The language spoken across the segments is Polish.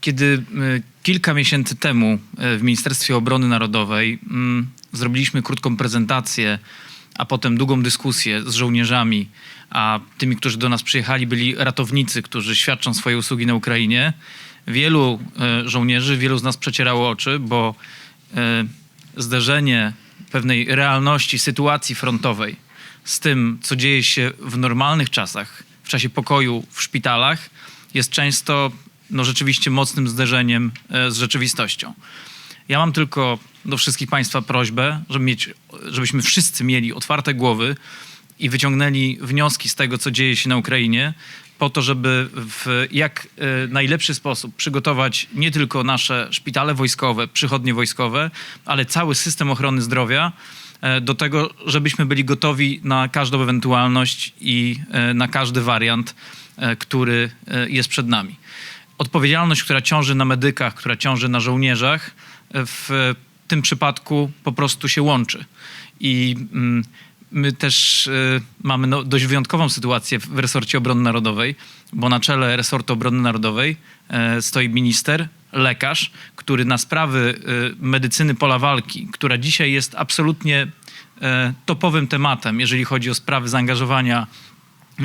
Kiedy y, kilka miesięcy temu y, w Ministerstwie Obrony Narodowej mm, zrobiliśmy krótką prezentację, a potem długą dyskusję z żołnierzami, a tymi, którzy do nas przyjechali, byli ratownicy, którzy świadczą swoje usługi na Ukrainie, wielu y, żołnierzy, wielu z nas przecierało oczy, bo zderzenie pewnej realności sytuacji frontowej z tym, co dzieje się w normalnych czasach, w czasie pokoju w szpitalach, jest często no, rzeczywiście mocnym zderzeniem e, z rzeczywistością. Ja mam tylko do wszystkich Państwa prośbę, żeby mieć, żebyśmy wszyscy mieli otwarte głowy i wyciągnęli wnioski z tego, co dzieje się na Ukrainie, po to, żeby w jak e, najlepszy sposób przygotować nie tylko nasze szpitale wojskowe, przychodnie wojskowe, ale cały system ochrony zdrowia e, do tego, żebyśmy byli gotowi na każdą ewentualność i na każdy wariant, który jest przed nami. Odpowiedzialność, która ciąży na medykach, która ciąży na żołnierzach, e, w tym przypadku po prostu się łączy. I mm, my też e, mamy no, dość wyjątkową sytuację w resorcie obrony narodowej, bo na czele resortu obrony narodowej e, stoi minister, lekarz, który na sprawy e, medycyny pola walki, która dzisiaj jest absolutnie e, topowym tematem, jeżeli chodzi o sprawy zaangażowania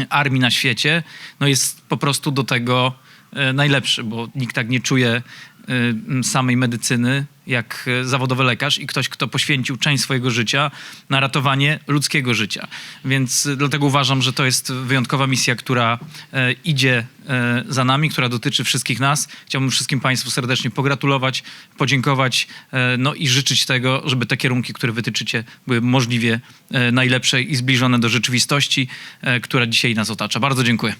armii na świecie, no jest po prostu do tego e, najlepszy, bo nikt tak nie czuje e, samej medycyny jak e, zawodowy lekarz i ktoś, kto poświęcił część swojego życia na ratowanie ludzkiego życia. Więc e, dlatego uważam, że to jest wyjątkowa misja, która e, idzie e, za nami, która dotyczy wszystkich nas. Chciałbym wszystkim Państwu serdecznie pogratulować, podziękować e, no i życzyć tego, żeby te kierunki, które wytyczycie, były możliwie e, najlepsze i zbliżone do rzeczywistości, e, która dzisiaj nas otacza. Bardzo dziękuję.